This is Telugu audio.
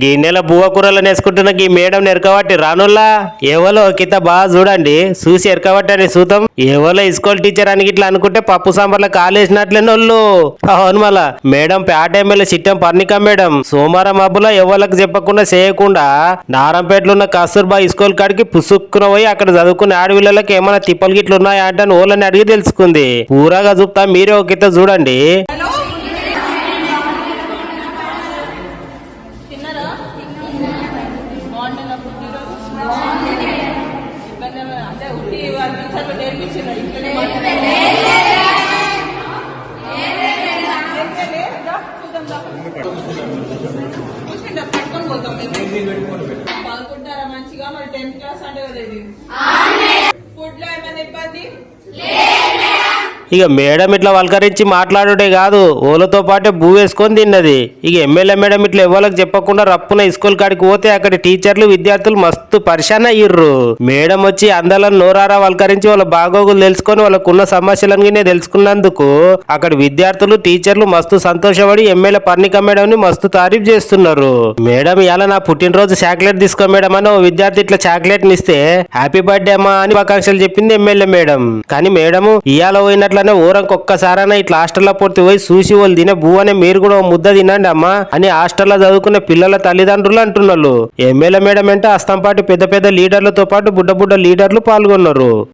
గిన్నెల బువ్వ కూరలను వేసుకుంటున్న ఈ మేడం ఎరకబట్టి రానుల్లా? ఎవలో? కిత బాగా చూడండి. చూసి ఎరకబట్టి అని సూతం. ఎవలో స్కూల్ టీచర్ అని ఇట్లా అనుకుంటే పప్పు సాంబార్ల కాలేసినట్లే నోళ్ళు అవును మళ్ళా. మేడం పేట ఎమ్మెల్యే చిట్టం పర్ణిక మేడం. సోమవారం మబ్బులో ఎవరికి చెప్పకుండా చేయకుండా నారంపేటలో ఉన్న కస్తూర్బా స్కూల్ కాడికి పుసుక్కున పోయి అక్కడ చదువుకునే ఆడపిల్లలకి ఏమైనా తిప్పలు గిట్లు ఉన్నాయా అంటే అని ఓళ్ళని అడిగి తెలుసుకుంది. పూరాగా చూపుతా మీరే ఒక కిత చూడండి. బాగుంటుందా ఈరోజు? ఇబ్బంది అంటే ఉట్టి వాళ్ళ టీచర్లు నేర్పించారు? ఇట్లనే. పాల్గొంటారా మంచిగా? మరి టెన్త్ క్లాస్ అంటే కదా ఇది. ఫుడ్లో ఏమైనా ఇబ్బంది? ఇక మేడం ఇట్లా వల్కరించి మాట్లాడుటే కాదు ఓలతో పాటే భూ వేసుకొని తిన్నది. ఇక ఎమ్మెల్యే మేడం ఇట్లా ఎవరికి చెప్పకుండా రప్పున స్కూల్ కాడికి పోతే అక్కడ టీచర్లు విద్యార్థులు మస్తు పరిశాన్ అయ్యిర్రు. మేడం వచ్చి అందరం నోరారా వల్కరించి వాళ్ళ బాగోగులు తెలుసుకొని వాళ్ళకున్న సమస్యలన్నీ తెలుసుకున్నందుకు అక్కడ విద్యార్థులు టీచర్లు మస్తు సంతోషపడి ఎమ్మెల్యే పర్ణిక మేడం ని మస్తు తారీఫ్ చేస్తున్నారు. మేడం ఇలా నా పుట్టినరోజు చాక్లెట్ తీసుకో మేడం అని ఓ విద్యార్థి ఇట్లా చాక్లెట్ నిస్తే హ్యాపీ బర్త్డే అమ్మా అని ఆకాంక్షలు చెప్పింది ఎమ్మెల్యే మేడం. కానీ మేడం ఇవాళ పోయినట్ల ఊరంకి ఒక్కసారైనా ఇట్లా హాస్టల్లో పూర్తి పోయి చూసి వాళ్ళు తినే బూ అనే మీరు కూడా ముద్ద తినండి అమ్మా అని హాస్టల్లో చదువుకునే పిల్లల తల్లిదండ్రులు అంటున్నారు ఎమ్మెల్యే మేడం అంటే అస్తంపాటి పెద్ద పెద్ద లీడర్లతో పాటు బుడ్డ బుడ్డ లీడర్లు పాల్గొన్నారు.